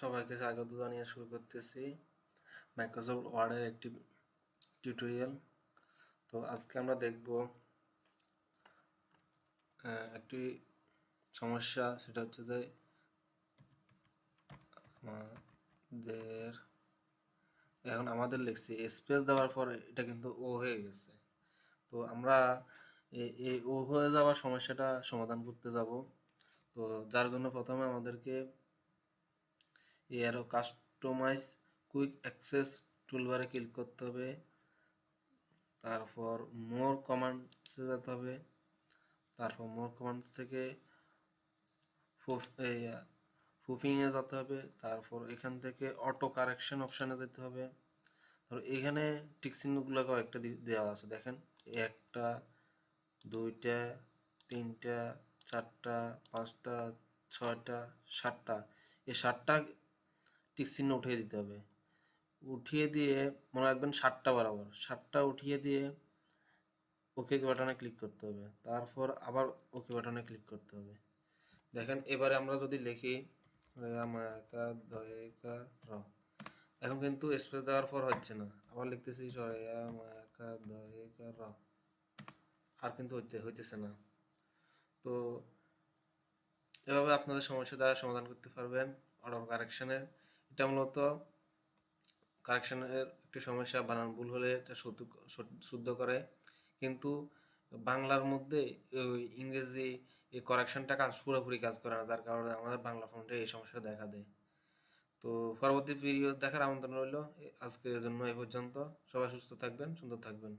সবাইকে স্বাগত জানিয়ে শুরু করতেছি। মাইক্রোসফট ওয়ার্ডের একটি টিউটোরিয়াল তো আজকে আমরা দেখব একটি সমস্যা, সেটা হচ্ছে যে আমাদের, এখন আমাদের লিখছি স্পেস দেওয়ার পর এটা কিন্তু ও হয়ে গেছে। তো আমরা এই ও হয়ে যাওয়ার সমস্যাটা সমাধান করতে যাব। তো যার জন্য প্রথমে আমাদেরকে এর কাস্টমাইজ কুইক অ্যাক্সেস টুলবারে ক্লিক করতে হবে। তারপর মোর কমান্ডসে যেতে হবে। তারপর মোর কমান্ডস থেকে প্রুফিংয়ে যেতে হবে। তারপর এখান থেকে অটো কারেকশন অপশানে যেতে হবে। তারপর এখানে টিক চিহ্নগুলো কয়েকটা দেওয়া আছে। দেখেন, একটা, দুইটা, তিনটা, চারটা, পাঁচটা, ছয়টা, সাতটা। এই সাতটা টিক চিহ্ন উঠিয়ে দিতে হবে। উঠিয়ে দিয়ে মনে রাখবেন সাতটা বরাবর। সাতটা উঠিয়ে দিয়ে ওকে বাটনে ক্লিক করতে হবে। তারপর আবার ওকে বাটনে ক্লিক করতে হবে। দেখেন, এবারে আমরা যদি লিখি র। এখন কিন্তু স্পেস দেওয়ার পর হচ্ছে না। আবার লিখতেছি র। আর কিন্তু হইতে, হইতেছে না। তো এভাবে আপনাদের সমস্যা দ্বারা সমাধান করতে পারবেন। অর্ডার কারেকশনের এটা মূলত কারেকশনের একটি সমস্যা, বানান ভুল হলে এটা শুদ্ধ করে। কিন্তু বাংলার মধ্যে ইংরেজি এই কারেকশনটা কাজ, পুরোপুরি কাজ করে না, যার কারণে আমাদের বাংলা ফন্টে এই সমস্যা দেখা দেয়। তো পরবর্তী ভিডিও দেখার আমন্ত্রণ রইল। আজকের জন্য এ পর্যন্ত। সবাই সুস্থ থাকবেন, সুন্দর থাকবেন।